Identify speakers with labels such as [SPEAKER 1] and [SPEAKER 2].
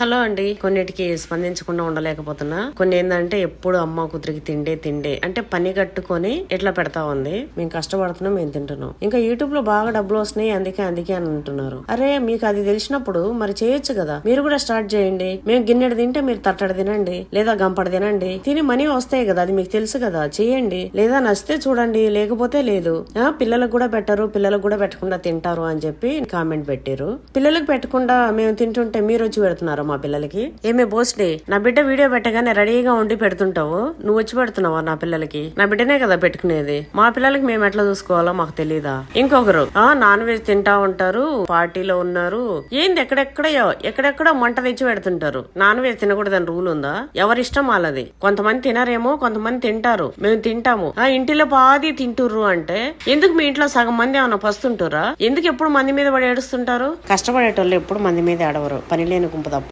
[SPEAKER 1] Hello అండి. కొన్నిటికి స్పందించకుండా ఉండలేకపోతున్నా. కొన్ని ఏంటంటే ఎప్పుడు అమ్మ కూతురికి తిండే తిండే. అంటే పని కట్టుకొని ఎట్లా పెడతా ఉంది. మేము కష్టపడుతున్నాం మేము తింటున్నాం. ఇంకా యూట్యూబ్లో బాగా డబ్బులు వస్తున్నాయి అందుకే అందుకే అని అంటున్నారు. అరే మీకు అది తెలిసినప్పుడు మరి చేయొచ్చు కదా. మీరు కూడా స్టార్ట్ చేయండి. మేము గిన్నెడు తింటే మీరు తట్టడి తినండి. లేదా గంపడ తినండి. తిని మనీ వస్తాయి కదా అది మీకు తెలుసు కదా. చేయండి. లేదా నచ్చితే చూడండి. లేకపోతే లేదు. ఆ, పిల్లలకు కూడా పెట్టరు పిల్లలకు కూడా పెట్టకుండా తింటారు అని చెప్పి కామెంట్ పెట్టారు పిల్లలకు పెట్టకుండా మేము తింటుంటే మీరు వచ్చి పెడుతున్నారు మా పిల్లలకి? ఏమే బోస్డే నా బిడ్డ వీడియో పెట్టగానే రెడీగా ఉండి పెడుతుంటావు. నువ్వు వచ్చి పెడుతున్నావా నా పిల్లలకి? నా బిడ్డనే కదా పెట్టుకునేది. మా పిల్లలకి మేము ఎట్లా చూసుకోవాలో మాకు తెలియదా ఇంకొకరు ఆ నాన్ వెజ్ తింటా ఉంటారు పార్టీలో ఉన్నారు. ఏంది ఎక్కడెక్కడయో ఎక్కడెక్కడో మంట తెచ్చి పెడుతుంటారు. నాన్ వెజ్ తినకూడదని రూల్ ఉందా? ఎవరిష్టం వాళ్ళది. కొంతమంది తినరేమో కొంతమంది తింటారు. మేము తింటాము. ఆ ఇంటిలో పాది తింటుర్రు అంటే ఎందుకు మీ ఇంట్లో సగం మంది ఏమైనా పస్తుంటారా? ఎందుకు ఎప్పుడు మంది మీద పడి ఏడుస్తుంటారు? కష్టపడేటోళ్ళు ఎప్పుడు మంది మీద ఏడవరు. పని లేని గుంపు తప్ప.